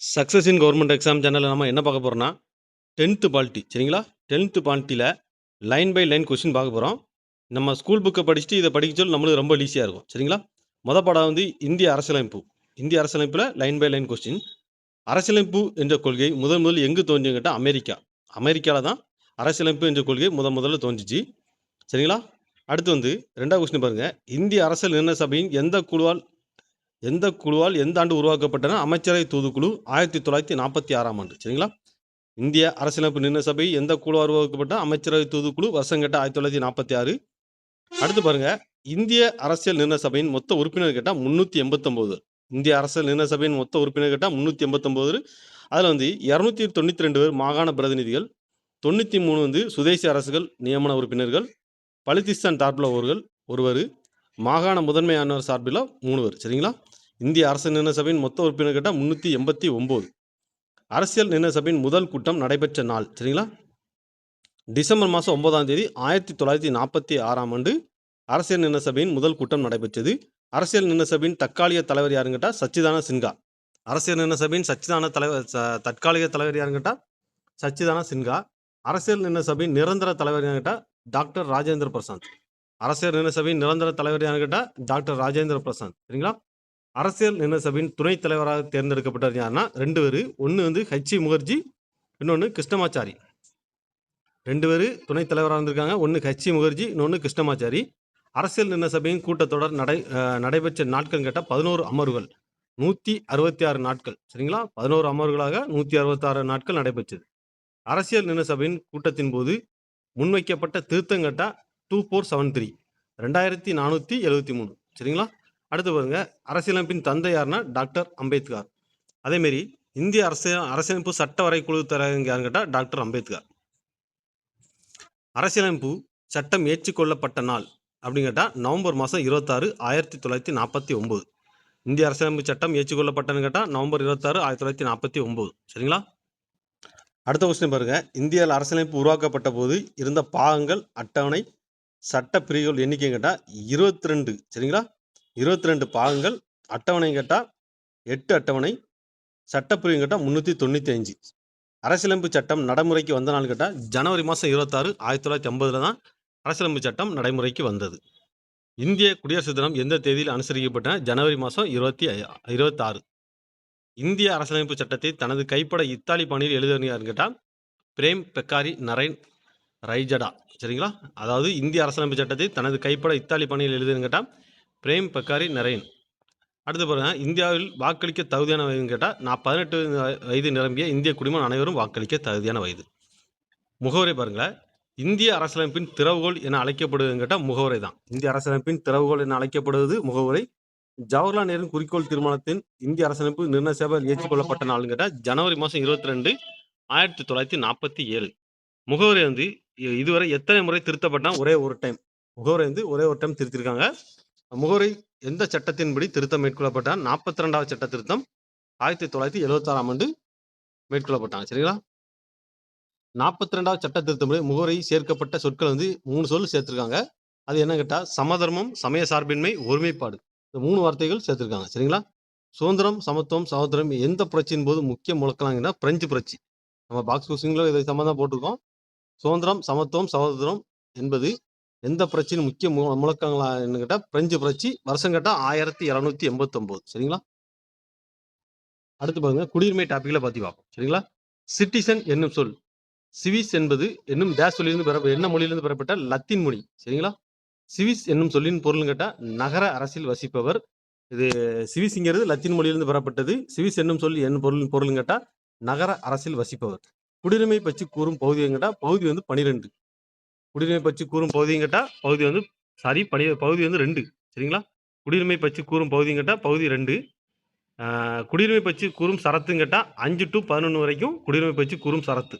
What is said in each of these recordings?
Success in government exam சேனலில் நம்ம என்ன பார்க்க போகிறோம்னா டென்த்து பால்ட்டி சரிங்களா? டென்த்து பால்ட்டியில் லைன் பை லைன் கொஸ்டின் பார்க்க போகிறோம் நம்ம ஸ்கூல் புக்கை படிச்சுட்டு இதை படிக்க சொல்லி நம்மளுக்கு ரொம்ப ஈஸியாக இருக்கும் சரிங்களா? மொதல் பாடம் வந்து இந்திய அரசியலமைப்பு. இந்திய அரசியலமைப்பில் லைன் பை லைன் கொஸ்டின் அரசியலமைப்பு என்ற கொள்கை முதல் முதல் எங்கு தோன்றுன்னு கேட்டால் அமெரிக்கா. அமெரிக்காவில் தான் அரசியலமைப்பு என்ற கொள்கை முதல் முதல்ல தோன்றுச்சு சரிங்களா? அடுத்து வந்து ரெண்டாவது கொஸ்டின் பாருங்கள் இந்திய அரசியல் நிர்ணய சபையின் எந்த குழுவால் எந்த குழுவால் எந்த ஆண்டு உருவாக்கப்பட்டன? அமைச்சரவை தூதுக்குழு ஆயிரத்தி தொள்ளாயிரத்தி நாற்பத்தி ஆறாம் ஆண்டு. சரிங்களா? இந்திய அரசியலமைப்பு நிர்ணய சபை எந்த குழுவால் உருவாக்கப்பட்ட? அமைச்சரவை தூதுக்குழு வருஷம் கேட்டால் ஆயிரத்தி தொள்ளாயிரத்தி நாற்பத்தி ஆறு. அடுத்து பாருங்க. இந்திய அரசியல் நிர்ணய சபையின் மொத்த உறுப்பினர் கேட்டால் முந்நூற்றி எண்பத்தொம்போது. இந்திய அரசியல் நிர்ணய சபையின் மொத்த உறுப்பினர் கேட்டால் முந்நூற்றி எண்பத்தொம்போது. அதில் வந்து இரநூத்தி தொண்ணூற்றி ரெண்டு பேர் மாகாண பிரதிநிதிகள் தொண்ணூற்றி மூணு வந்து சுதேசி அரசுகள் நியமன உறுப்பினர்கள் பலிதிஸ்தான் சார்பில் ஒருவர் ஒருவர் மாகாண முதன்மையானவர் சார்பில் மூணுவர் சரிங்களா? இந்திய அரசு நிர்ணய சபையின் மொத்த உறுப்பினர் கேட்டால் முந்நூற்றி எண்பத்தி ஒம்பது. அரசியல் நிர்ணய சபையின் முதல் கூட்டம் நடைபெற்ற நாள் சரிங்களா? டிசம்பர் மாதம் ஒன்பதாம் தேதி ஆயிரத்தி தொள்ளாயிரத்தி நாற்பத்தி ஆறாம் ஆண்டு அரசியல் நிர்ணய சபையின் முதல் கூட்டம் நடைபெற்றது. அரசியல் நிர்ணய சபையின் தற்காலிக தலைவர் யாருன்னு கேட்டால் சச்சிதான சின்ஹா. அரசியல் நிர்ணய சபையின் சச்சிதான தலைவர் ச- தற்காலிக தலைவர் யாருங்கிட்டா சச்சிதான சின்ஹா. அரசியல் நிர்ணய சபையின் நிரந்தர தலைவர் யாருங்கிட்டா டாக்டர் ராஜேந்திர பிரசாந்த். அரசியல் நிர்ணய சபையின் நிரந்தர தலைவர் யாருன்னு கேட்டால் டாக்டர் ராஜேந்திர பிரசாந்த் சரிங்களா? அரசியல் நிர்ணய சபையின் துணைத் தலைவராக தேர்ந்தெடுக்கப்பட்டார் யாருன்னா ரெண்டு பேர். ஒன்று வந்து ஹச்சி முகர்ஜி இன்னொன்று கிருஷ்ணமாச்சாரி. ரெண்டு பேர் துணைத் தலைவராக இருந்திருக்காங்க. ஒன்று ஹச்சி முகர்ஜி இன்னொன்று கிருஷ்ணமாச்சாரி. அரசியல் நிர்ணய சபையின் கூட்டத்தொடர் நடை நடைபெற்ற நாட்கள் கேட்டால் பதினோரு அமர்வுகள். நூற்றி அறுபத்தி ஆறு நாட்கள். சரிங்களா? பதினோரு அமர்வுகளாக நூற்றி அறுபத்தாறு நாட்கள் நடைபெற்றது. அரசியல் நிர்ணய சபையின் கூட்டத்தின் போது முன்வைக்கப்பட்ட திருத்தம் கேட்டால் டூ ஃபோர் செவன் த்ரீ ரெண்டாயிரத்தி நானூற்றி எழுபத்தி மூணு. சரிங்களா? அடுத்து பாருங்க அரசியலமைப்பின் தந்தை யாருன்னா டாக்டர் அம்பேத்கர். அதேமாரி இந்திய அரசியல் அரசியலமைப்பு சட்ட வரைக்குழு தலைவர் யாருன்னு கேட்டால் டாக்டர் அம்பேத்கர். அரசியலமைப்பு சட்டம் ஏற்றுக்கொள்ளப்பட்ட நாள் அப்படின்னு கேட்டால் நவம்பர் மாதம் இருபத்தாறு ஆயிரத்தி தொள்ளாயிரத்தி நாற்பத்தி ஒம்பது இந்திய அரசியலமைப்பு சட்டம் ஏற்றுக்கொள்ளப்பட்டன்னு கேட்டால் நவம்பர் இருபத்தாறு ஆயிரத்தி தொள்ளாயிரத்தி நாற்பத்தி ஒம்பது சரிங்களா? அடுத்த கொஸ்டின் பாருங்க. இந்தியாவில் அரசியலமைப்பு உருவாக்கப்பட்ட போது இருந்த பாகங்கள் அட்டவணை சட்ட பிரிவுகள் எண்ணிக்கை கேட்டால் இருபத்தி ரெண்டு. சரிங்களா? இருபத்தி ரெண்டு பாகங்கள் அட்டவணை கேட்டால் எட்டு அட்டவணை சட்டப்பிரிவு கேட்டால் முந்நூற்றி தொண்ணூற்றி அஞ்சு அரசியலமைப்பு சட்டம் நடைமுறைக்கு வந்த நாள் கேட்டால் ஜனவரி மாதம் இருபத்தாறு ஆயிரத்தி தொள்ளாயிரத்தி ஐம்பதில் தான் அரசியலமைப்பு சட்டம் நடைமுறைக்கு வந்தது. இந்திய குடியரசு தினம் எந்த தேதியில் அனுசரிக்கப்பட்ட ஜனவரி மாதம் இருபத்தி இருபத்தாறு. இந்திய அரசியலமைப்பு சட்டத்தை தனது கைப்பட இத்தாலி பாணியில் எழுதினார் கேட்டால் பிரேம் பெக்காரி நரேன் ரைஜடா. சரிங்களா? அதாவது இந்திய அரசியலமைப்பு சட்டத்தை தனது கைப்பட இத்தாலி பாணியில் எழுதுன்னு கேட்டால் பிரேம் பக்காரி நரேன். அடுத்து பாருங்கள் இந்தியாவில் வாக்களிக்க தகுதியான வயதுன்னு கேட்டால் நான் பதினெட்டு வயது நிரம்பிய இந்திய குடிமன் அனைவரும் வாக்களிக்க தகுதியான வயது. முகவரை பாருங்களேன் இந்திய அரசியலமைப்பின் திறவுகோல் என அழைக்கப்படுவதுன்னு கேட்டால் முகவரை தான். இந்திய அரசியலமைப்பின் திறவுகோல் என அழைக்கப்படுவது முகவரை. ஜவஹர்லால் நேரு குறிக்கோள் தீர்மானத்தின் இந்திய அரசியலமைப்பு நிர்ணய சபையில் ஏற்றுக்கொள்ளப்பட்ட நாள்னு கேட்டால் ஜனவரி மாதம் இருபத்தி ரெண்டு ஆயிரத்தி தொள்ளாயிரத்தி நாற்பத்தி ஏழு. முகவரை வந்து இதுவரை எத்தனை முறை திருத்தப்பட்டால் ஒரே ஒரு டைம் முகவரை வந்து ஒரே ஒரு டைம் திருத்திருக்காங்க. முகவரி எந்த சட்டத்தின்படி திருத்தம் மேற்கொள்ளப்பட்ட நாற்பத்தி ரெண்டாவது சட்ட திருத்தம் ஆயிரத்தி தொள்ளாயிரத்தி எழுபத்தாறாம் ஆண்டு மேற்கொள்ளப்பட்டாங்க சரிங்களா? நாற்பத்தி ரெண்டாவது சட்ட திருத்தப்படி முகவரி சேர்க்கப்பட்ட சொற்கள் வந்து மூணு சொல் சேர்த்திருக்காங்க. அது என்ன கேட்டால் சமதர்மம் சமய சார்பின்மை ஒருமைப்பாடு. இந்த மூணு வார்த்தைகள் சேர்த்திருக்காங்க சரிங்களா? சுதந்திரம் சமத்துவம் சகோதரம் எந்த புரட்சியின் போது முக்கிய முழக்கலாங்கன்னா பிரெஞ்சு புரட்சி. நம்ம பாக்ஸ் கொஸ்டின்ல இதை சம்மந்தம் போட்டிருக்கோம். சுதந்திரம் சமத்துவம் சகோதரம் என்பது எந்த பிரச்சனையும் முக்கிய மு- முழக்கங்களா கேட்டால் பிரெஞ்சு புரட்சி வருஷம் கேட்டால் ஆயிரத்தி இரநூத்தி எண்பத்தொம்போது. சரிங்களா? அடுத்து பாருங்க குடியுரிமை டாபிக்ல பத்தி பார்ப்போம். சரிங்களா? சிட்டிசன் என்னும் சொல். சிவிஸ் என்பது என்னும் டேஸ் சொல்லியிருந்து பெற என்ன மொழியிலிருந்து பெறப்பட்ட லத்தீன் மொழி. சரிங்களா? சிவிஸ் என்னும் சொல்லின் பொருள் கேட்டால் நகர அரசில் வசிப்பவர். இது சிவிஸ்ங்கிறது லத்தீன் மொழியிலிருந்து பெறப்பட்டது. சிவிஸ் என்னும் சொல் என்ன பொருள் பொருள் கேட்டால் நகர அரசில் வசிப்பவர். குடியுரிமை பற்றி கூறும் பகுதி கேட்டால் பகுதி வந்து பனிரெண்டு. குடியுரிமை பற்றி கூறும் பகுதியும் கேட்டால் பகுதி வந்து சாரி பனி பகுதி வந்து ரெண்டு. சரிங்களா? குடியுரிமை பற்றி கூறும் பகுதியும் கேட்டால் பகுதி ரெண்டு. குடியுரிமை பற்றி கூறும் சரத்துன்னு கேட்டால் அஞ்சு டு பதினொன்று வரைக்கும் குடியுரிமை பற்றி கூறும் சரத்து.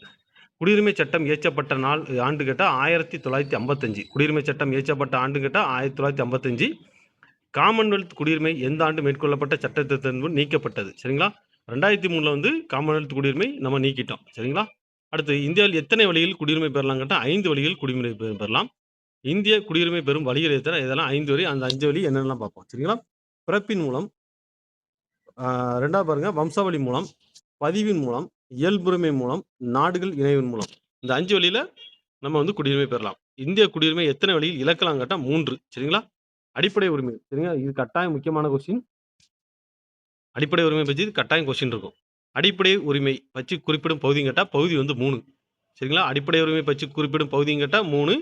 குடியுரிமை சட்டம் இயற்றப்பட்ட நாள் ஆண்டு கேட்டால் ஆயிரத்தி தொள்ளாயிரத்தி ஐம்பத்தஞ்சு. குடியுரிமை சட்டம் இயற்றப்பட்ட ஆண்டு கேட்டால் ஆயிரத்தி தொள்ளாயிரத்தி ஐம்பத்தஞ்சு. காமன்வெல்த் குடியுரிமை எந்த ஆண்டு மேற்கொள்ளப்பட்ட சட்டத்திருத்தம் நீக்கப்பட்டது. சரிங்களா? ரெண்டாயிரத்தி மூணில் வந்து காமன்வெல்த் குடியுரிமை நம்ம நீக்கிட்டோம். சரிங்களா? அடுத்து இந்தியாவில் எத்தனை வழியில் குடியுரிமை பெறலாம் கேட்டால் ஐந்து வழியில் குடியுரிமை பெ- பெறலாம். இந்திய குடியுரிமை பெறும் வழிகள் எத்தனை? இதெல்லாம் ஐந்து வழி. அந்த அஞ்சு வழி என்னென்னலாம் பார்ப்போம். சரிங்களா? பிறப்பின் மூலம் ஆஹ் ரெண்டாவது பாருங்க. வம்சாவளி மூலம் பதிவின் மூலம் இயல்புரிமை மூலம் நாடுகள் இணைவின் மூலம். இந்த அஞ்சு வழியில நம்ம வந்து குடியுரிமை பெறலாம். இந்திய குடியுரிமை எத்தனை வழியில் இழக்கலாம் கேட்டால் மூன்று. சரிங்களா? அடிப்படை உரிமை. சரிங்களா? இது கட்டாயம் முக்கியமான கொஸ்டின் அடிப்படை உரிமை பற்றி இது கட்டாயம் கொஸ்டின் இருக்கும். அடிப்படை உரிமை பற்றி குறிப்பிடும் பகுதியும் கேட்டால் பகுதி வந்து மூணு. சரிங்களா? அடிப்படை உரிமை பற்றி குறிப்பிடும் பகுதியும் கேட்டால் மூணு.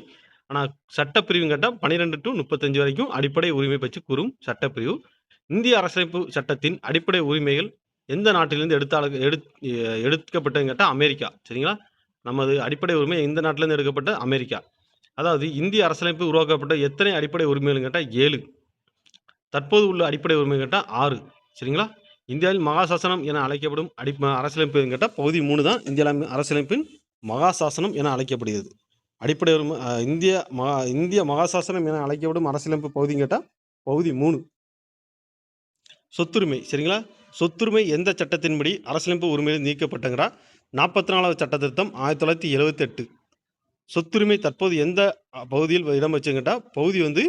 ஆனால் சட்டப்பிரிவும் கேட்டால் பன்னிரெண்டு டு முப்பத்தஞ்சு வரைக்கும் அடிப்படை உரிமை பற்றி கூறும் சட்டப்பிரிவு. இந்திய அரசமைப்பு சட்டத்தின் அடிப்படை உரிமைகள் எந்த நாட்டிலிருந்து எடுத்தால எடு எடுக்கப்பட்டதுன்னு கேட்டால் அமெரிக்கா. சரிங்களா? நமது அடிப்படை உரிமை எந்த நாட்டிலேருந்து எடுக்கப்பட்ட? அமெரிக்கா. அதாவது இந்திய அரசமைப்பு உருவாக்கப்பட்ட எத்தனை அடிப்படை உரிமைகள்னு கேட்டால் ஏழு. தற்போது உள்ள அடிப்படை உரிமை கேட்டால் ஆறு. சரிங்களா? இந்தியாவில் மகாசாசனம் என அழைக்கப்படும் அடி அரசியலமைப்பு கேட்டால் பகுதி மூணு தான் இந்தியா அரசியலமைப்பின் மகாசாசனம் என அழைக்கப்படுகிறது. அடிப்படை உரிமை இந்திய மகா இந்திய மகாசாசனம் என அழைக்கப்படும் அரசியலமைப்பு பகுதின்னு கேட்டால் பகுதி மூணு. சொத்துரிமை சரிங்களா? சொத்துரிமை எந்த சட்டத்தின்படி அரசியலமைப்பு உரிமையில் நீக்கப்பட்டங்கிறா? நாற்பத்தி நாலாவது சட்ட திருத்தம் ஆயிரத்தி தொள்ளாயிரத்தி எழுபத்தெட்டு சொத்துரிமை தற்போது எந்த பகுதியில் இடம் வச்சுங்கிட்டால் பகுதி வந்து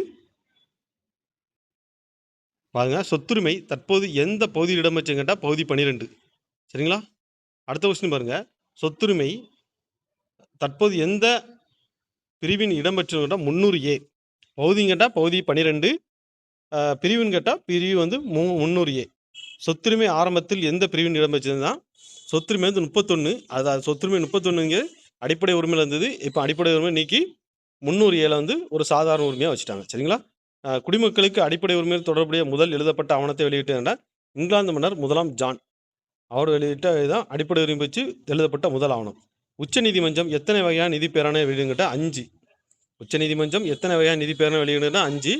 பாருங்க சொத்துரிமை தற்போது எந்த பகுதியில் இடம்பெற்று கேட்டால் பகுதி பன்னிரெண்டு. சரிங்களா? அடுத்த கொஸ்டின் பாருங்க. சொத்துரிமை தற்போது எந்த பிரிவின் இடம்பெற்று பெற்றுங்கிட்டா முந்நூறு ஏ. பகுதின்னு கேட்டால் பகுதி பன்னிரெண்டு. பிரிவுன்னு கேட்டால் பிரிவு வந்து மு முந்நூறு ஏ. சொத்துரிமை ஆரம்பத்தில் எந்த பிரிவின் இடம்பெற்றதுன்னா சொத்துரிமை வந்து முப்பத்தொன்று அது சொத்துரிமை முப்பத்தொன்னுங்க அடிப்படை உரிமையில் இருந்தது. இப்போ அடிப்படை உரிமை நீக்கி முந்நூறு ஏழை வந்து ஒரு சாதாரண உரிமையாக வச்சுட்டாங்க. சரிங்களா? குடிமக்களுக்கு அடிப்படை உரிமையில் தொடர்புடைய முதல் எழுதப்பட்ட ஆவணத்தை வெளியிட்டாங்கன்னா இங்கிலாந்து மன்னர் முதலாம் ஜான். அவர் வெளியிட்ட இதுதான் அடிப்படை உரிமை வச்சு எழுதப்பட்ட முதல் ஆவணம். உச்சநீதிமன்றம் எத்தனை வகையான நிதி பேராணை வெளியிடுங்கிட்ட? அஞ்சு. உச்சநீதிமன்றம் எத்தனை வகையான நிதி பேராணை வெளியிடுங்கன்னா அஞ்சு.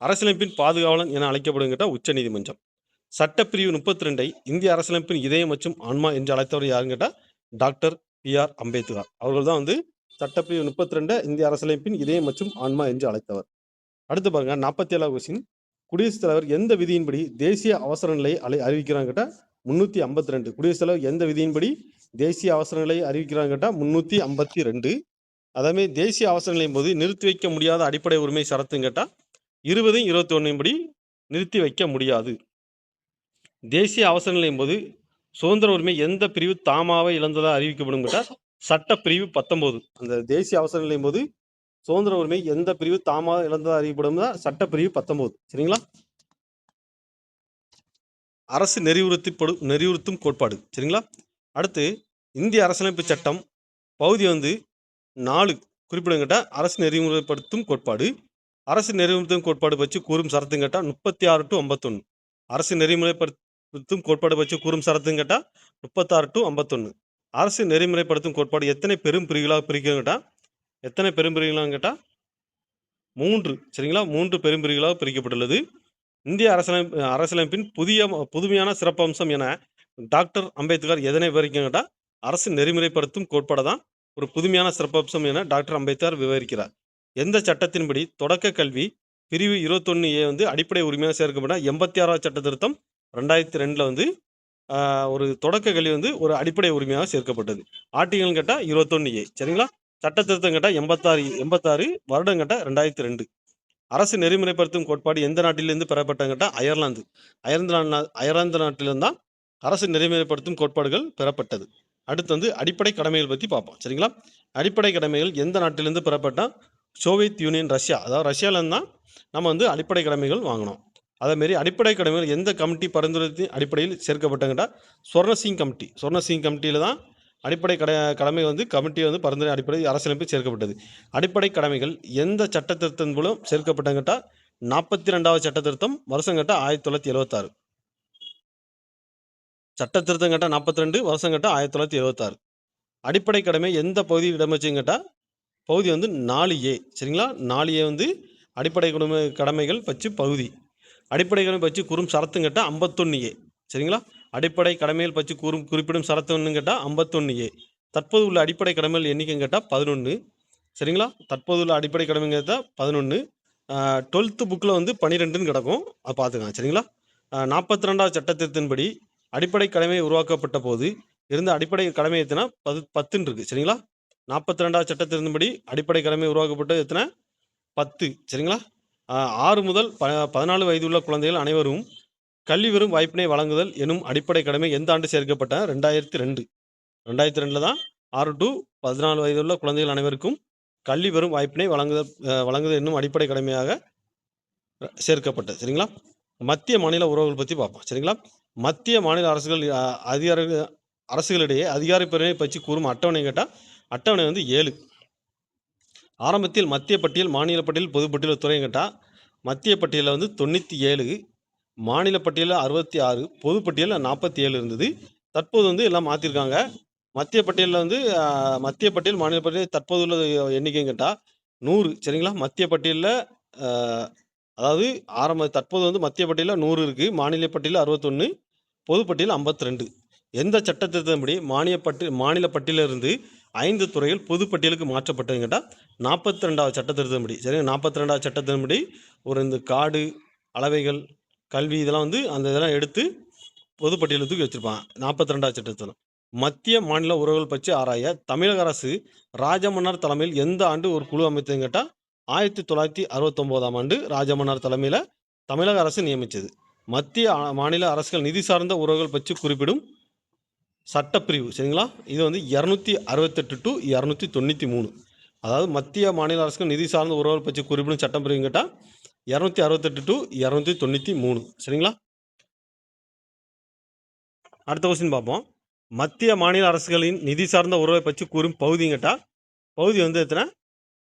அரசியலமைப்பின் பாதுகாவலன் என அழைக்கப்படுங்கிட்ட உச்சநீதிமன்றம் சட்டப்பிரிவு முப்பத்தி ரெண்டை இந்திய அரசியலமைப்பின் இதயம் மற்றும் ஆன்மா என்று அழைத்தவர் யாருன்னு கேட்டால் டாக்டர் பி ஆர் அம்பேத்கர். அவர்கள் தான் வந்து சட்டப்பிரிவு முப்பத்தி ரெண்டை இந்திய அரசியலமைப்பின் இதயம் மற்றும் ஆன்மா என்று அழைத்தவர். அடுத்து பாருங்க நாற்பத்தி ஏழாவது கொஸ்டின் குடியரசுத் தலைவர் எந்த விதியின்படி தேசிய அவசர நிலையை அலை அறிவிக்கிறாங்க கேட்டால் முன்னூற்றி ஐம்பத்தி ரெண்டு குடியரசுத் தலைவர் எந்த விதியின்படி தேசிய அவசர நிலையை அறிவிக்கிறாங்க கேட்டால் முன்னூற்றி ஐம்பத்தி ரெண்டு அதேமாதிரி தேசிய அவசர நிலையின் போது நிறுத்தி வைக்க முடியாத அடிப்படை உரிமை சரத்துன்னு கேட்டால் இருபதும் இருபத்தி ஒன்றையும் படி நிறுத்தி வைக்க முடியாது. தேசிய அவசர நிலையின் போது சுதந்திர உரிமை எந்த பிரிவு தாமாவை இழந்ததாக அறிவிக்கப்படும் கேட்டால் சட்ட பிரிவு பத்தொம்போது அந்த தேசிய அவசர நிலையின் போது சுதந்திர உரிமை எந்த பிரிவு தாமாக இழந்ததாக அறியப்படும் சட்ட பிரிவு பத்தொன்பது. சரிங்களா? அரசு நெறிவுறுத்தப்படும் நெறிவுறுத்தும் கோட்பாடு. சரிங்களா? அடுத்து இந்திய அரசியலமைப்பு சட்டம் பகுதி வந்து நாலு குறிப்பிடுங்கிட்ட அரசு நெறிமுறைப்படுத்தும் கோட்பாடு. அரசு நெறிமுறைப்படுத்தும் கோட்பாடு பற்றி கூறும் சரத்துன்னு கேட்டால் முப்பத்தி ஆறு டு ஐம்பத்தொன்று அரசு நெறிமுறைப்படுத்தும் கோட்பாடு பற்றி கூறும் சரத்துன்னு கேட்டால் முப்பத்தாறு டு ஐம்பத்தொன்று அரசு நெறிமுறைப்படுத்தும் கோட்பாடு எத்தனை பெரும் பிரிவுகளாக பிரிக்கும் கேட்டால் எத்தனை பெரும்பிரிவுகளான்னு கேட்டால் மூன்று. சரிங்களா? மூன்று பெரும்பிரிவுகளாக பிரிக்கப்பட்டுள்ளது. இந்திய அரசியலமைப்பு அரசியலமைப்பின் புதிய புதுமையான சிறப்பம்சம் என டாக்டர் அம்பேத்கர் எதனை விவரிக்கும் கேட்டால் அரசு நெறிமுறைப்படுத்தும் கோட்பாடு தான் ஒரு புதுமையான சிறப்பம்சம் என டாக்டர் அம்பேத்கர் விவரிக்கிறார். எந்த சட்டத்தின்படி தொடக்க கல்வி பிரிவு இருபத்தொன்று ஏ வந்து அடிப்படை உரிமையாக சேர்க்கப்பட்ட எண்பத்தி ஆறாவது சட்ட திருத்தம் ரெண்டாயிரத்தி ரெண்டில் வந்து ஒரு தொடக்க கல்வி வந்து ஒரு அடிப்படை உரிமையாக சேர்க்கப்பட்டது. ஆர்டிகல் கேட்டால் இருபத்தொன்று ஏ. சரிங்களா? சட்ட திருத்தம் கேட்டால் எண்பத்தாறு எண்பத்தாறு வருடம் கேட்டால் ரெண்டாயிரத்தி ரெண்டு. அரசு நெறிமுறைப்படுத்தும் கோட்பாடு எந்த நாட்டிலிருந்து பெறப்பட்டது கேட்டால் அயர்லாந்து. அயர்லாந்து அயர்லாந்து நாட்டிலிருந்து தான் அரசு நெறிமுறைப்படுத்தும் கோட்பாடுகள் பெறப்பட்டது. அடுத்து வந்து அடிப்படை கடமைகள் பற்றி பார்ப்போம். சரிங்களா? அடிப்படை கடமைகள் எந்த நாட்டிலிருந்து பெறப்பட்டால் சோவியத் யூனியன் ரஷ்யா. அதாவது ரஷ்யாவிலேருந்து தான் நம்ம வந்து அடிப்படை கடமைகள் வாங்கினோம் அதேமாரி அடிப்படை கடமைகள் எந்த கமிட்டி பரிந்துரைத்தின் அடிப்படையில் சேர்க்கப்பட்டங்கட்டா சொர்ணசிங் கமிட்டி. சொர்ணசிங் கமிட்டியில் தான் அடிப்படை கட கடமை வந்து கமிட்டி வந்து பரிந்துரை அடிப்படையில் அரசியலமைப்பு சேர்க்கப்பட்டது. அடிப்படை கடமைகள் எந்த சட்ட திருத்தம் மூலம் சேர்க்கப்பட்டங்கட்டா? நாற்பத்தி ரெண்டாவது சட்ட திருத்தம் வருஷம் கட்ட ஆயிரத்தி தொள்ளாயிரத்தி எழுபத்தாறு சட்ட திருத்தம் கட்ட நாற்பத்தி ரெண்டு வருஷம் கட்ட ஆயிரத்தி தொள்ளாயிரத்தி எழுபத்தாறு அடிப்படை கடமை எந்த பகுதியில் இடம்பெச்சுன்னு கேட்டால் பகுதி வந்து நாலு ஏ சரிங்களா? நாலு ஏ வந்து அடிப்படை கடமை கடமைகள் பற்றி பகுதி. அடிப்படை கடமை பற்றி குறும் சரத்துங்கிட்ட ஐம்பத்தொன்று ஏ சரிங்களா? அடிப்படை கடமைகள் பற்றி கூறும் குறிப்பிடும் சரத்துன்னு கேட்டால் ஐம்பத்தொன்று ஏ. தற்போது உள்ள அடிப்படை கடமைகள் எண்ணிக்கைன்னு கேட்டால் பதினொன்று சரிங்களா? தற்போது உள்ள அடிப்படை கடமைங்க கேட்டால் பதினொன்று டுவெல்த்து புக்கில் வந்து பன்னிரெண்டுன்னு கிடக்கும். அதை பார்த்துக்கலாம் சரிங்களா? நாற்பத்தி ரெண்டாவது சட்டத்திட்டத்தின்படி அடிப்படை கடமை உருவாக்கப்பட்ட போது இருந்த அடிப்படை கடமை எத்தனை? பது பத்துன்னு இருக்குது சரிங்களா? நாற்பத்தி ரெண்டாவது சட்டத்தின்படி அடிப்படை கடமை உருவாக்கப்பட்டது எத்தனை? பத்து. சரிங்களா? ஆறு முதல் ப பதினாலு வயது உள்ள குழந்தைகள் அனைவரும் கல்வி வெறும் வாய்ப்பினை வழங்குதல் எனும் அடிப்படை கடமை எந்த ஆண்டு சேர்க்கப்பட்ட? ரெண்டாயிரத்தி ரெண்டு. ரெண்டாயிரத்தி ரெண்டில் தான் ஆறு டு பதினாலு வயதுள்ள குழந்தைகள் அனைவருக்கும் கல்வி பெறும் வாய்ப்பினை வழங்குதல் வழங்குதல் என்னும் அடிப்படை கடமையாக சேர்க்கப்பட்டது. சரிங்களா? மத்திய மாநில உறவுகள் பற்றி பார்ப்போம். சரிங்களா? மத்திய மாநில அரசுகள் அதிகார அரசுகளிடையே அதிகார பற்றி கூறும் அட்டவணை கேட்டால் அட்டவணை வந்து ஏழு. ஆரம்பத்தில் மத்திய பட்டியல் மாநில பட்டியல் பொதுப்பட்டியல் துறையும் கேட்டால் மத்திய பட்டியலில் வந்து தொண்ணூற்றி ஏழு மாநில பட்டியலில் அறுபத்தி ஆறு பொதுப்பட்டியலில் நாற்பத்தி ஏழு இருந்தது. தற்போது வந்து எல்லாம் மாற்றிருக்காங்க மத்திய பட்டியலில் வந்து மத்திய பட்டியல் மாநில பட்டியல் தற்போது உள்ள எண்ணிக்கைன்னு கேட்டால் நூறு சரிங்களா? மத்திய பட்டியலில் அதாவது ஆரம்ப தற்போது வந்து மத்திய பட்டியலில் நூறு இருக்குது மாநில பட்டியலில் அறுபத்தொன்று பொதுப்பட்டியல் ஐம்பத்தி ரெண்டு. எந்த சட்டத்திட்டத்தின்படி மானிய பட்டி மாநில பட்டியலிருந்து ஐந்து துறைகள் பொதுப்பட்டியலுக்கு மாற்றப்பட்டதுன்னு கேட்டால் நாற்பத்தி ரெண்டாவது சட்டத்திருத்தம்படி சரிங்க? நாற்பத்தி ரெண்டாவது சட்டத்தின்படி ஒரு இந்த காடு அளவைகள் கல்வி இதெல்லாம் வந்து அந்த இதெல்லாம் எடுத்து பொதுப்பட்டியலில் தூக்கி வச்சிருப்பாங்க நாற்பத்தி ரெண்டாவது சட்டத்தில். மத்திய மாநில உறவுகள் பற்றி ஆராய தமிழக அரசு ராஜமன்னார் தலைமையில் எந்த ஆண்டு ஒரு குழு அமைத்ததுன்னு கேட்டால் ஆயிரத்தி தொள்ளாயிரத்தி அறுபத்தொம்போதாம் ஆண்டு ராஜமன்னார் தலைமையில் தமிழக அரசு நியமித்தது மத்திய மாநில அரசுகள் நிதி சார்ந்த உறவுகள் பற்றி குறிப்பிடும் சட்டப்பிரிவு சரிங்களா? இது வந்து இரநூத்தி அறுபத்தெட்டு டு இரநூத்தி தொண்ணூற்றி மூணு. அதாவது மத்திய மாநில அரசுகள் நிதி சார்ந்த உறவுகள் பற்றி குறிப்பிடும் சட்டப்பிரிவுன்னு கேட்டால் இரநூத்தி அறுபத்தெட்டு டு இரநூத்தி தொண்ணூற்றி மூணு. சரிங்களா? அடுத்த கொஸ்டின் பார்ப்போம். மத்திய மாநில அரசுகளின் நிதி சார்ந்த உறவை பற்றி கூறும் பகுதி கேட்டால் பகுதி வந்து எத்தனை?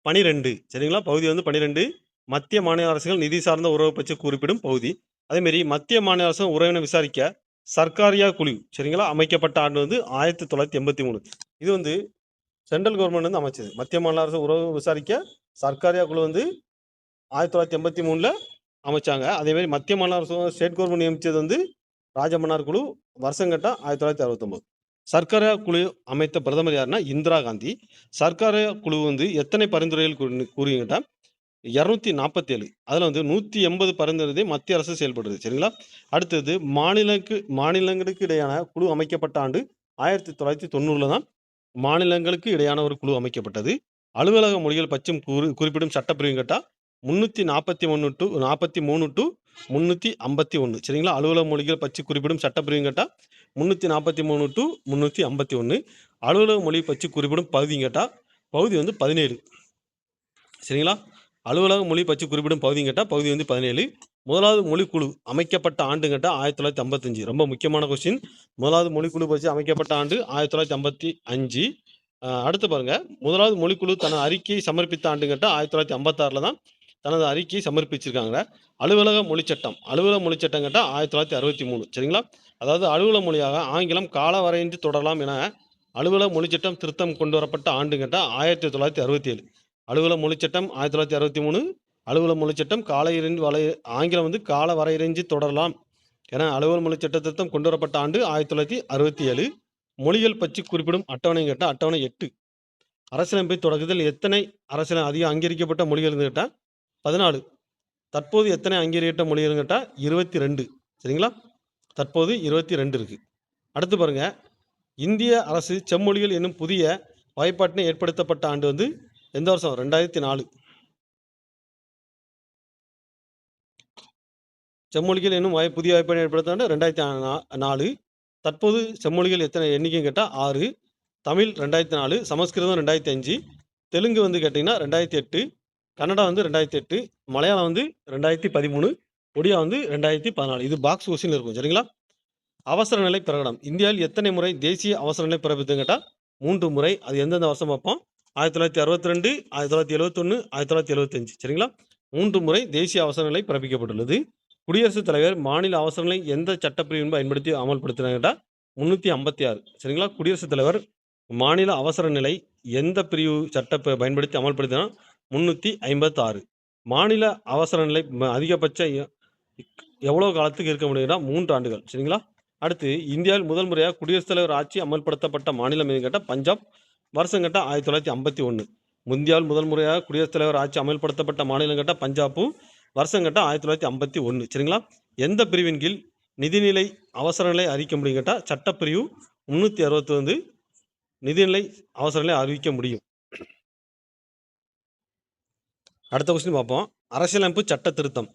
பனிரெண்டு. சரிங்களா? பகுதி வந்து பனிரெண்டு. மத்திய மாநில அரசுகள் நிதி சார்ந்த உறவை பற்றி குறிப்பிடும் பகுதி. அதேமாரி மத்திய மாநில அரசு உறவினை விசாரிக்க சர்க்காரியா குழு சரிங்களா? அமைக்கப்பட்ட ஆண்டு வந்து ஆயிரத்தி தொள்ளாயிரத்தி எண்பத்தி மூணு. இது வந்து சென்ட்ரல் கவர்மெண்ட் வந்து அமைச்சது. மத்திய மாநில அரசு உறவு விசாரிக்க சர்க்காரியா குழு வந்து ஆயிரத்தி தொள்ளாயிரத்தி எண்பத்தி மூணில் அமைச்சாங்க. அதேமாதிரி மத்திய மாநில ஸ்டேட் கவர்மெண்ட் நியமித்தது வந்து ராஜமன்னார் குழு வருஷம் ஆயிரத்தி தொள்ளாயிரத்தி அறுபத்தொம்போது. சர்க்கார குழு அமைத்த பிரதமர் யாருன்னா இந்திரா காந்தி. சர்க்காரியா குழு வந்து எத்தனை பரிந்துரைகள் கூறி- கூறுகிட்டா இரநூத்தி நாற்பத்தேழு அதில் வந்து நூற்றி எண்பது பரிந்துரை மத்திய அரசு செயல்படுறது சரிங்களா? அடுத்தது மாநிலக்கு மாநிலங்களுக்கு இடையான குழு அமைக்கப்பட்ட ஆண்டு ஆயிரத்தி தொள்ளாயிரத்தி தொண்ணூறில் தான் மாநிலங்களுக்கு இடையான ஒரு குழு அமைக்கப்பட்டது. அலுவலக மொழிகள் பச்சம் கூறு குறிப்பிடும் சட்டப்பிரிவு கேட்டால் முந்நூற்றி நாற்பத்தி ஒன்று டு நாற்பத்தி மூணு டு முந்நூற்றி ஐம்பத்தி ஒன்று சரிங்களா? அலுவலக மொழிகள் பற்றி குறிப்பிடும் சட்டப்பிரிவு கேட்டால் முந்நூற்றி நாற்பத்தி மூணு டு முந்நூற்றி ஐம்பத்தி ஒன்று அலுவலக மொழி பற்றி குறிப்பிடும் பகுதி கேட்டால் பகுதி வந்து பதினேழு. சரிங்களா? அலுவலக மொழி பற்றி குறிப்பிடும் பகுதின்னு கேட்டால் பகுதி வந்து பதினேழு. முதலாவது மொழிக்குழு அமைக்கப்பட்ட ஆண்டு கேட்டால் ஆயிரத்தி தொள்ளாயிரத்தி ஐம்பத்தஞ்சு ரொம்ப முக்கியமான கொஸ்டின் முதலாவது மொழிக்குழு பற்றி அமைக்கப்பட்ட ஆண்டு ஆயிரத்தி தொள்ளாயிரத்தி ஐம்பத்தி அஞ்சு. அடுத்து பாருங்க. முதலாவது மொழிக்குழு தனது அறிக்கையை சமர்ப்பித்த ஆண்டு கேட்டால் ஆயிரத்தி தொள்ளாயிரத்தி ஐம்பத்தாறில் தான் தனது அறிக்கையை சமர்ப்பிச்சிருக்காங்க. அலுவலக மொழிச்சட்டம் அலுவலக மொழிச்சட்டம் கேட்டால் ஆயிரத்தி தொள்ளாயிரத்தி அறுபத்தி மூணு. சரிங்களா? அதாவது அலுவலக மொழியாக ஆங்கிலம் கால வரையின்றி தொடரலாம் என அலுவலக மொழிச்சட்டம் திருத்தம் கொண்டு வரப்பட்ட ஆண்டு கேட்டால் ஆயிரத்தி தொள்ளாயிரத்தி அறுபத்தி ஏழு. அலுவலக மொழிச்சட்டம் ஆயிரத்தி தொள்ளாயிரத்தி அறுபத்தி மூணு. அலுவலக மொழிச்சட்டம் கால இறைஞ்சி வலை ஆங்கிலம் வந்து கால வரையின்றி தொடரலாம் என அலுவலக மொழிச்சட்ட திருத்தம் கொண்டு வரப்பட்ட ஆண்டு ஆயிரத்தி தொள்ளாயிரத்தி அறுபத்தி ஏழு. மொழிகள் பற்றி குறிப்பிடும் அட்டவணை கேட்டால் அட்டவணை எட்டு. அரசியலமைப்பை தொடக்கத்தில் எத்தனை அரசியல் அதிக அங்கீகரிக்கப்பட்ட மொழிகள் கேட்டால் பதினாலு. தற்போது எத்தனை அங்கீகரிக்கப்பட்ட மொழிகள் கேட்டால் இருபத்தி ரெண்டு சரிங்களா? தற்போது இருபத்தி ரெண்டு இருக்குது அடுத்து பாருங்கள் இந்திய அரசு செம்மொழிகள் என்னும் புதிய வாய்ப்பாட்டினை ஏற்படுத்தப்பட்ட ஆண்டு வந்து எந்த வருஷம்? ரெண்டாயிரத்தி நாலு செம்மொழிகள் என்னும் வாய் புதிய வாய்ப்பாடு ஏற்படுத்த ஆண்டு ரெண்டாயிரத்தி நா- நாலு தற்போது செம்மொழிகள் எத்தனை எண்ணிக்கைன்னு கேட்டால் ஆறு. தமிழ் ரெண்டாயிரத்தி நாலு சமஸ்கிருதம் ரெண்டாயிரத்தி அஞ்சு தெலுங்கு வந்து கேட்டிங்கன்னா ரெண்டாயிரத்தி எட்டு கன்னடா வந்து ரெண்டாயிரத்தி எட்டு மலையாளம் வந்து ரெண்டாயிரத்தி பதிமூணு ஒடியா வந்து ரெண்டாயிரத்தி பதினாலு. இது பாக்ஸ் கொஸ்டின் இருக்கும் சரிங்களா? அவசர நிலை பிரகடனம். இந்தியாவில் எத்தனை முறை தேசிய அவசர நிலை பிறப்பித்துன்னு கேட்டால் மூன்று முறை. அது எந்தெந்த வருஷம் பார்ப்போம்? ஆயிரத்தி தொள்ளாயிரத்தி அறுபத்தி ரெண்டு ஆயிரத்தி தொள்ளாயிரத்தி எழுபத்தொன்று ஆயிரத்தி தொள்ளாயிரத்தி எழுபத்தஞ்சு சரிங்களா? மூன்று முறை தேசிய அவசர நிலை பிறப்பிக்கப்பட்டுள்ளது. குடியரசுத் தலைவர் மாநில அவசர நிலை எந்த சட்டப்பிரிவின் பயன்படுத்தி அமல்படுத்தினாங்கட்டா கேட்டால் முந்நூற்றி ஐம்பத்தி ஆறு சரிங்களா? குடியரசுத் தலைவர் மாநில அவசர நிலை எந்த பிரிவு சட்ட பயன்படுத்தி அமல்படுத்தினா முந்நூற்றி ஐம்பத்தாறு. மாநில அவசர நிலை ம- அதிகபட்ச எவ்வளோ காலத்துக்கு இருக்க முடியும்னா மூன்று ஆண்டுகள் சரிங்களா? அடுத்து இந்தியாவில் முதல் முறையாக குடியரசுத் தலைவர் ஆட்சி அமல்படுத்தப்பட்ட மாநிலம் எது கேட்டால் பஞ்சாப். வருஷம் கேட்டால் ஆயிரத்தி தொள்ளாயிரத்தி ஐம்பத்தி ஒன்று இந்தியாவில் முதல் முறையாக குடியரசுத் தலைவர் ஆட்சி அமல்படுத்தப்பட்ட மாநிலம் கேட்டால் பஞ்சாப்பும் வருஷம் கேட்டால் ஆயிரத்தி தொள்ளாயிரத்தி ஐம்பத்தி ஒன்று சரிங்களா? எந்த பிரிவின் கீழ் நிதிநிலை அவசர நிலை அறிவிக்க முடியும் கேட்டால் சட்டப்பிரிவு முந்நூற்றி அறுபத்தி வந்து நிதிநிலை அவசரநிலை அறிவிக்க முடியும். அடுத்த கொஸ்டின் பார்ப்போம். அரசியலமைப்பு சட்ட திருத்தம்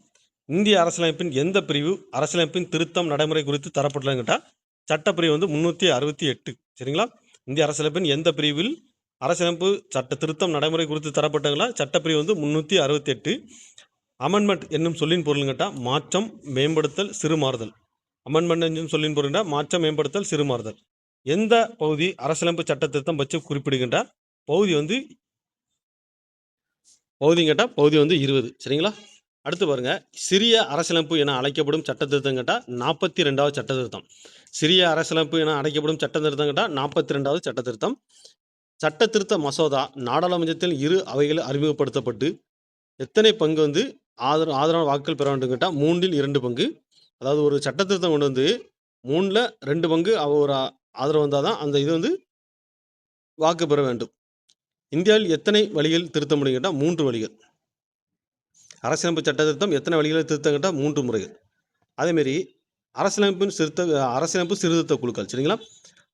இந்திய அரசியலமைப்பின் எந்த பிரிவு அரசியலமைப்பின் திருத்தம் நடைமுறை குறித்து தரப்பட்டுள்ளதுன்னு கேட்டால் சட்டப்பிரிவு வந்து முந்நூற்றி அறுபத்தி எட்டு. சரிங்களா? இந்திய அரசியலமைப்பின் எந்த பிரிவில் அரசியலமைப்பு சட்ட திருத்தம் நடைமுறை குறித்து தரப்பட்டங்களா சட்டப்பிரிவு வந்து முந்நூற்றி அறுபத்தி எட்டு. அமெண்ட்மெண்ட் என்னும் சொல்லின் பொருள் கேட்டால் மாற்றம் மேம்படுத்தல் சிறுமாறுதல். அமெண்ட்மெண்ட் என்னும் சொல்லின் பொருள் மாற்றம் மேம்படுத்தல் சிறுமாறுதல். எந்த பகுதி அரசியலமைப்பு சட்ட திருத்தம் பற்றி குறிப்பிடுகின்ற? பகுதி வந்து பகுதியும் கேட்டால் பகுதி வந்து இருபது. சரிங்களா? அடுத்து பாருங்க. சிறிய அரசியலமைப்பு என அழைக்கப்படும் சட்ட திருத்தம் கேட்டால் நாற்பத்தி ரெண்டாவது சட்ட திருத்தம் சிறிய அரசியலமைப்பு என அழைக்கப்படும் சட்டத்திருத்தம் கேட்டால் நாற்பத்தி ரெண்டாவது சட்ட திருத்தம் சட்ட மசோதா நாடாளுமன்றத்தில் இரு அவைகள் அறிமுகப்படுத்தப்பட்டு எத்தனை பங்கு வந்து ஆதரவு ஆதரவான வாக்குகள் பெற வேண்டும் கேட்டால் மூன்றில் இரண்டு பங்கு. அதாவது ஒரு சட்டத்திருத்தம் கொண்டு வந்து மூணில் ரெண்டு பங்கு அவ ஒரு ஆதரவு வந்தால் தான் அந்த இது வந்து வாக்கு பெற வேண்டும். இந்தியாவில் எத்தனை வழிகள் திருத்த முடியும் கேட்டால் மூன்று வழிகள். அரசியலமைப்பு சட்ட திருத்தம் எத்தனை வழிகளில் திருத்தம் கேட்டால் மூன்று முறைகள். அதேமாரி அரசியலமைப்பின் சிறுத்த அரசியலமைப்பு சீர்திருத்த குழுக்கள் சரிங்களா?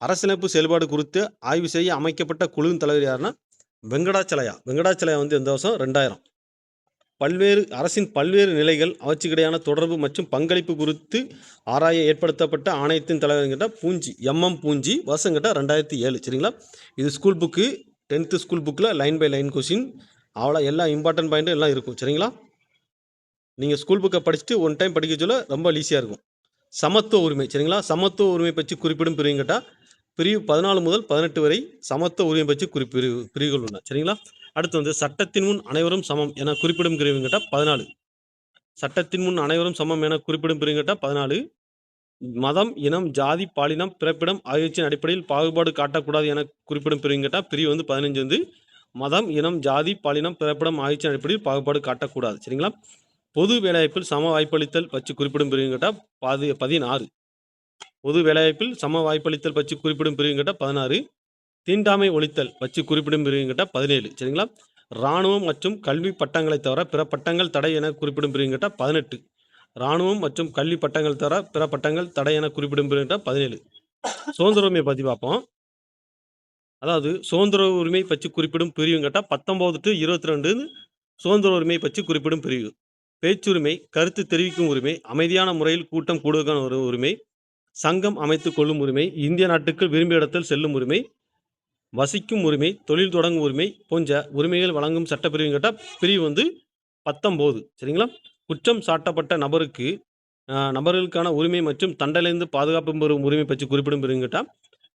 அரசியலமைப்பு செயல்பாடு குறித்து ஆய்வு செய்ய அமைக்கப்பட்ட குழுவின் தலைவர் யாருன்னா? வெங்கடாச்சலயா. வெங்கடாச்சலயா வந்து இந்த வருஷம்? ரெண்டாயிரம். பல்வேறு அரசின் பல்வேறு நிலைகள் அவற்றுக்கிடையான தொடர்பு மற்றும் பங்களிப்பு குறித்து ஆராய ஏற்படுத்தப்பட்ட ஆணையத்தின் தலைவர் பூஞ்சி எம்எம் பூஞ்சி வருஷம் கேட்டால் ரெண்டாயிரத்தி ஏழு சரிங்களா? இது ஸ்கூல் புக்கு டென்த்து ஸ்கூல் புக்கில் லைன் பை லைன் கொஷின் அவ்வளோ எல்லா இம்பார்ட்டன்ட் பாயிண்ட்டும் எல்லாம் இருக்கும் சரிங்களா? நீங்கள் ஸ்கூல் புக்கை படிச்சுட்டு ஒன் டைம் படிக்க சொல்ல ரொம்ப ஈஸியாக இருக்கும். சமத்துவ உரிமை சரிங்களா? சமத்துவ உரிமை பற்றி குறிப்பிடும் பிரிவு கேட்டால் பிரிவு பதினாலு முதல் பதினெட்டு வரை சமத்துவ உரிமை பற்றி குறிப்பிரிவு பிரிவுகள் உள்ளன சரிங்களா? அடுத்து வந்து சட்டத்தின் முன் அனைவரும் சமம் என குறிப்பிடும் பிரிவு கேட்டால் பதினாலு. சட்டத்தின் முன் அனைவரும் சமம் என குறிப்பிடும் பிரிவு கேட்டால் பதினாலு. மதம் இனம் ஜாதி பாலினம் பிறப்பிடம் ஆகியவற்றின் அடிப்படையில் பாகுபாடு காட்டக்கூடாது என குறிப்பிடும் பிரிவு கேட்டால் பிரிவு வந்து பதினஞ்சு வந்து மதம் இனம் ஜாதி பாலினம் பிறப்பிடம் ஆகியவற்றின் அடிப்படையில் பாகுபாடு காட்டக்கூடாது. சரிங்களா? பொது வேலைவாய்ப்பில் சம வாய்ப்பளித்தல் பற்றி குறிப்பிடும் பிரிவு கேட்டால் பாதி பதினாறு. பொது வேலைவாய்ப்பில் சம வாய்ப்பளித்தல் பற்றி குறிப்பிடும் பிரிவு கேட்டால் பதினாறு. தீண்டாமை ஒழித்தல் பற்றி குறிப்பிடும் பிரிவு கேட்டால் பதினேழு. சரிங்களா? இராணுவம் மற்றும் கல்வி பட்டங்களை தவிர பிற பட்டங்கள் தடை என குறிப்பிடும் பிரிவு கேட்டால் பதினெட்டு. இராணுவம் மற்றும் கல்வி பட்டங்கள் தர பிற பட்டங்கள் தடை என குறிப்பிடும் பிரிவு பதினேழு. சுதந்திர உரிமையை பற்றி பார்ப்போம். அதாவது சுதந்திர உரிமை பற்றி குறிப்பிடும் பிரிவு கேட்டால் பத்தொம்போது டு இருபத்தி ரெண்டு சுதந்திர உரிமை பற்றி குறிப்பிடும் பிரிவு. பேச்சுரிமை கருத்து தெரிவிக்கும் உரிமை அமைதியான முறையில் கூட்டம் கூடுவதற்கான ஒரு உரிமை சங்கம் அமைத்து கொள்ளும் உரிமை இந்திய நாட்டுக்கு விரும்பிய இடத்தில் செல்லும் உரிமை வசிக்கும் உரிமை தொழில் தொடங்கும் உரிமை போன்ற உரிமைகள் வழங்கும் சட்டப்பிரிவு கேட்டால் பிரிவு வந்து பத்தொம்போது சரிங்களா? குற்றம் சாட்டப்பட்ட நபருக்கு நபர்களுக்கான உரிமை மற்றும் தண்டனைந்து பாதுகாப்பு பெறும் உரிமை பற்றி குறிப்பிடும் பிரிவு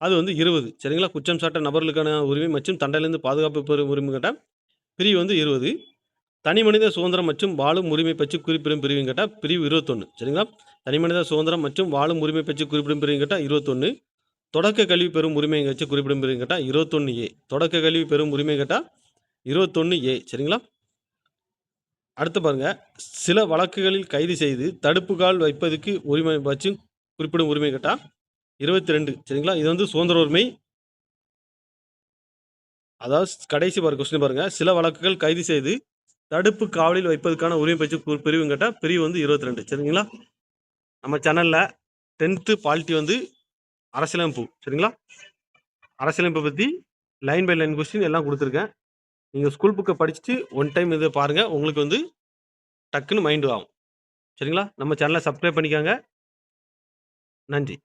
அது வந்து இருபது. சரிங்களா? குற்றம் சாட்ட நபர்களுக்கான உரிமை மற்றும் தண்டனைந்து பாதுகாப்பு பெறும் உரிமை கேட்டால் பிரிவு வந்து இருபது. தனி மனித சுதந்திரம் மற்றும் வாழும் உரிமை பற்றி குறிப்பிடும் பிரிவு கேட்டால் பிரிவு இருபத்தொன்று சரிங்களா? தனி மனித சுதந்திரம் மற்றும் வாழும் உரிமை பற்றி குறிப்பிடும் பிரிவு கேட்டால் இருபத்தொன்று தொடக்க கல்வி பெறும் உரிமை வச்சு குறிப்பிடும் பிரிவு கேட்டால் இருபத்தொன்று ஏ. தொடக்க கல்வி பெறும் உரிமை கேட்டால் இருபத்தொன்று ஏ. சரிங்களா? அடுத்து பாருங்கள் சில வழக்குகளில் கைது செய்து தடுப்பு கால் வைப்பதற்கு உரிமை வச்சு குறிப்பிடும் உரிமை கேட்டால் இருபத்தி ரெண்டு சரிங்களா? இது வந்து சுதந்திர உரிமை. அதாவது கடைசி பாரு கொஸ்டின் பாருங்கள் சில வழக்குகள் கைது செய்து தடுப்பு காவலில் வைப்பதற்கான உரிமை பற்றி கு- பிரிவு கேட்டால் பிரிவு வந்து இருபத்தி ரெண்டு சரிங்களா? நம்ம சேனலில் டென்த்து பாலிட்டி வந்து அரசியலமைப்பு. சரிங்களா? அரசியலமைப்பை பற்றி லைன் பை லைன் கொஸ்டின் எல்லாம் கொடுத்துருக்கேன். நீங்கள் ஸ்கூல் புக்கை படிச்சுட்டு ஒன் டைம் இதை பாருங்கள் உங்களுக்கு வந்து டக்குன்னு மைண்டு ஆகும். சரிங்களா? நம்ம சேனலை சப்ஸ்கிரைப் பண்ணிக்கோங்க. நன்றி.